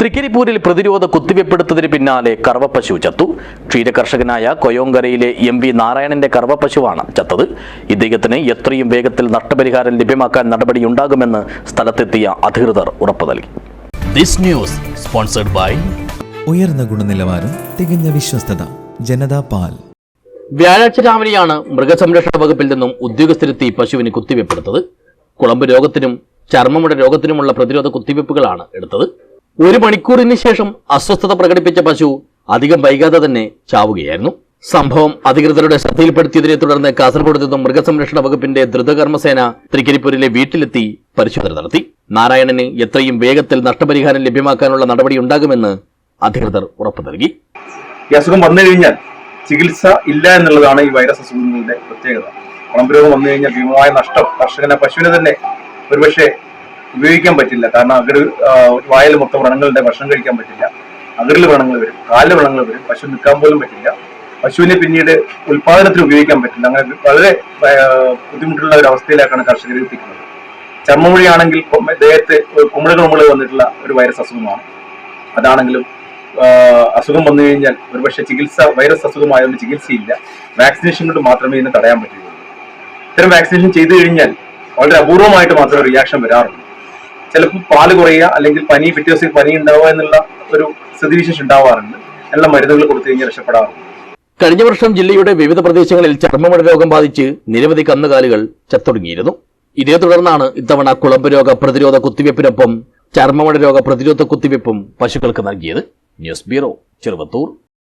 തൃക്കരിപ്പൂരിൽ പ്രതിരോധ കുത്തിവെപ്പെടുത്തതിന് പിന്നാലെ കറവപ്പശു ചത്തു. ക്ഷീരകർഷകനായ കൊയോങ്കരയിലെ എം വി നാരായണന്റെ കറവപ്പശുവാണ് ചത്തത്. ഇദ്ദേഹത്തിന് എത്രയും വേഗത്തിൽ നഷ്ടപരിഹാരം ലഭ്യമാക്കാൻ നടപടിയുണ്ടാകുമെന്ന് സ്ഥലത്തെത്തിയ അധികൃതർ ഉറപ്പു നൽകി. This news sponsored by ഉയർന്ന ഗുണനിലവാരം തികഞ്ഞ വിശ്വസ്തത ജനതാ പാൽ. വ്യാഴാഴ്ച രാവിലെയാണ് മൃഗസംരക്ഷണ വകുപ്പിൽ നിന്നും ഉദ്യോഗസ്ഥരെത്തി പശുവിന് കുത്തിവെപ്പെടുത്തത്. കുളമ്പ് രോഗത്തിനും ചർമ്മമുട രോഗത്തിനുമുള്ള പ്രതിരോധ കുത്തിവെപ്പുകളാണ് എടുത്തത്. ഒരു മണിക്കൂറിന് ശേഷം അസ്വസ്ഥത പ്രകടിപ്പിച്ച പശു അധികം വൈകാതെ തന്നെ ചാവുകയായിരുന്നു. സംഭവം അധികൃതരുടെ ശ്രദ്ധയിൽപ്പെടുത്തിയതിനെ തുടർന്ന് കാസർഗോഡ് നിന്നും മൃഗസംരക്ഷണ വകുപ്പിന്റെ ദ്രുതകർമ്മസേന തൃക്കരിപ്പൂരിലെ വീട്ടിലെത്തി പരിശോധന നടത്തി. നാരായണന് എത്രയും വേഗത്തിൽ നഷ്ടപരിഹാരം ലഭ്യമാക്കാനുള്ള നടപടി ഉണ്ടാകുമെന്ന് അധികൃതർ ഉറപ്പു നൽകി. ഈ അസുഖം വന്നു കഴിഞ്ഞാൽ ചികിത്സ ഇല്ല എന്നുള്ളതാണ് ഈ വൈറസ് അസുഖങ്ങളുടെ പ്രത്യേകത. കുളമ്പ് രോഗം വന്നു കഴിഞ്ഞാൽ ഭീമമായ നഷ്ടം കർഷകനെ പശുവിനെ തന്നെ ഒരുപക്ഷെ ഉപയോഗിക്കാൻ പറ്റില്ല. കാരണം അകര് വായിൽ മൊത്തം വ്രണങ്ങളുടെ ഭക്ഷണം കഴിക്കാൻ പറ്റില്ല. അകറിൽ വ്രണങ്ങൾ വരും കാലിൽ വ്രണങ്ങൾ വരും പശു നിൽക്കാൻ പോലും പറ്റില്ല. പശുവിനെ പിന്നീട് ഉൽപാദനത്തിന് ഉപയോഗിക്കാൻ പറ്റില്ല. അങ്ങനെ വളരെ ബുദ്ധിമുട്ടുള്ള ഒരു അവസ്ഥയിലേക്കാണ് കർഷകർ എത്തിക്കുന്നത്. ചർമ്മമൊഴിയാണെങ്കിൽ ദേഹത്ത് കുമിളുകൾ മുകളിൽ വന്നിട്ടുള്ള ഒരു വൈറസ് അസുഖമാണ്. അതാണെങ്കിലും അസുഖം വന്നു കഴിഞ്ഞാൽ ഒരുപക്ഷെ ചികിത്സ വൈറസ് അസുഖമായതുകൊണ്ട് ചികിത്സയില്ല. വാക്സിനേഷൻ കൊണ്ട് മാത്രമേ ഇതിനെ തടയാൻ പറ്റുകയുള്ളൂ. ഇത്തരം വാക്സിനേഷൻ ചെയ്തു കഴിഞ്ഞാൽ വളരെ അപൂർവമായിട്ട് മാത്രമേ റിയാക്ഷൻ വരാറുള്ളൂ. ചിലപ്പോൾ പാൽ കുറയുക അല്ലെങ്കിൽ പനി പിറ്റേ ദിവസം പനി ഉണ്ടാവുക എന്നുള്ള ഒരു സ്ഥിതിവിശേഷം ഉണ്ടാവാറുണ്ട്. നല്ല മരുന്നുകൾ കൊടുത്തു കഴിഞ്ഞാൽ രക്ഷപ്പെടാറുണ്ട്. കഴിഞ്ഞ വർഷം ജില്ലയുടെ വിവിധ പ്രദേശങ്ങളിൽ ചർമ്മമട രോഗം ബാധിച്ച് നിരവധി കന്നുകാലികൾ ചത്തൊടുങ്ങിയിരുന്നു. ഇതേ തുടർന്നാണ് ഇത്തവണ കുളമ്പ് രോഗ പ്രതിരോധ കുത്തിവയ്പ്പിനൊപ്പം ചർമ്മമട രോഗ പ്രതിരോധ കുത്തിവയ്പ്പും പശുക്കൾക്ക് നൽകിയത്. News bureau Cheruvathur.